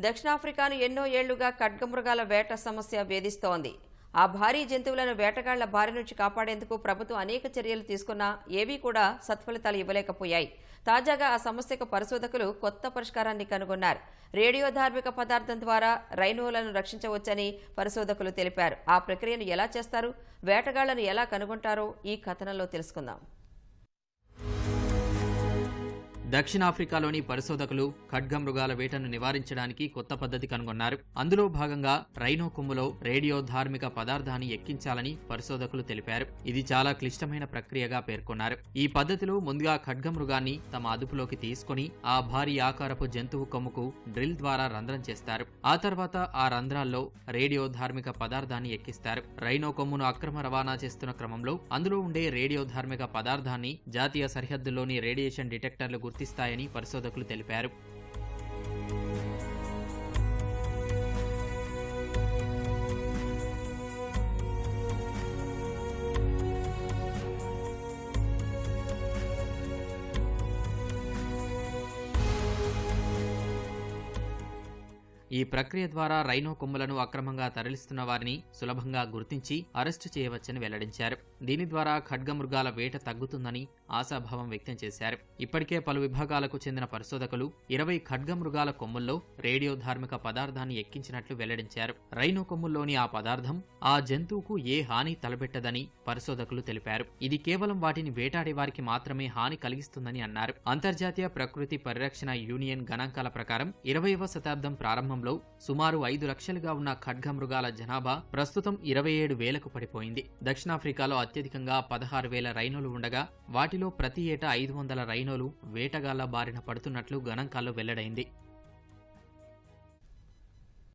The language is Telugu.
దక్షిణాఫ్రికాను ఎన్నో ఏళ్ళుగా ఖడ్గమృగాల వేట సమస్య వేధిస్తోంది. ఆ భారీ జంతువులను వేటగాళ్ళ బారి నుంచి కాపాడేందుకు ప్రభుత్వం అనేక చర్యలు తీసుకున్నా ఏవీ కూడా సత్ఫలితాలు ఇవ్వలేకపోయాయి. తాజాగా ఆ సమస్యకు పరిశోధకులు కొత్త పరిష్కారాన్ని కనుగొన్నారు. రేడియో ధార్మిక పదార్థం ద్వారా రైనోలను రక్షించవచ్చని పరిశోధకులు తెలిపారు. ఆ ప్రక్రియను ఎలా చేస్తారు? వేటగాళ్ళను ఎలా కనుగొంటారో ఈ కథనంలో తెలుసుకుందాం. దక్షిణాఫ్రికాలోని పరిశోధకులు ఖడ్గమృగాల వేటను నివారించడానికి కొత్త పద్ధతి కనుగొన్నారు. అందులో భాగంగా రైనో కొమ్ములో రేడియో ధార్మిక పదార్థాన్ని ఎక్కించాలని పరిశోధకులు తెలిపారు. ఇది చాలా క్లిష్టమైన ప్రక్రియగా పేర్కొన్నారు. ఈ పద్ధతిలో ముందుగా ఖడ్గమృగాన్ని తమ అదుపులోకి తీసుకొని ఆ భారీ ఆకారపు జంతువు కొమ్ముకు డ్రిల్ ద్వారా రంధ్రం చేస్తారు. ఆ తర్వాత ఆ రంధ్రాల్లో రేడియో ధార్మిక పదార్థాన్ని ఎక్కిస్తారు. రైనో కొమ్మును అక్రమ రవాణా చేస్తున్న క్రమంలో అందులో ఉండే రేడియో ధార్మిక పదార్థాన్ని జాతీయ సరిహద్దుల్లోని రేడియేషన్ డిటెక్టర్లు గుర్తిస్తాయని పరిశోధకులు తెలిపారు. ఈ ప్రక్రియ ద్వారా రైనో కొమ్ములను అక్రమంగా తరలిస్తున్న వారిని సులభంగా గుర్తించి అరెస్టు చేయవచ్చని వెల్లడించారు. దీని ద్వారా ఖడ్గమృగాల వేట తగ్గుతుందని ఆశాభావం వ్యక్తం చేశారు. ఇప్పటికే పలు విభాగాలకు చెందిన పరిశోధకులు ఇరవై ఖడ్గమృగాల కొమ్ముల్లో రేడియో ధార్మిక పదార్థాన్ని ఎక్కించినట్లు వెల్లడించారు. రైనో కొమ్ముల్లోని ఆ పదార్థం ఆ జంతువుకు ఏ హాని తలపెట్టదని పరిశోధకులు తెలిపారు. ఇది కేవలం వాటిని వేటాడే వారికి మాత్రమే హాని కలిగిస్తుందని అన్నారు. అంతర్జాతీయ ప్రకృతి పరిరక్షణ యూనియన్ గణాంకాల ప్రకారం ఇరవైవ శతాబ్దం ప్రారంభంలో సుమారు ఐదు లక్షలుగా ఉన్న ఖడ్గమృగాల జనాభా ప్రస్తుతం ఇరవై ఏడు వేలకు పడిపోయింది. దక్షిణాఫ్రికాలో అత్యధికంగా పదహారు వేల రైనోలు ఉండగా వాటిలో ప్రతి ఏటా ఐదు వందల రైనోలు వేటగాళ్ళ బారిన పడుతున్నట్లు గణాంకాల్లో వెల్లడైంది.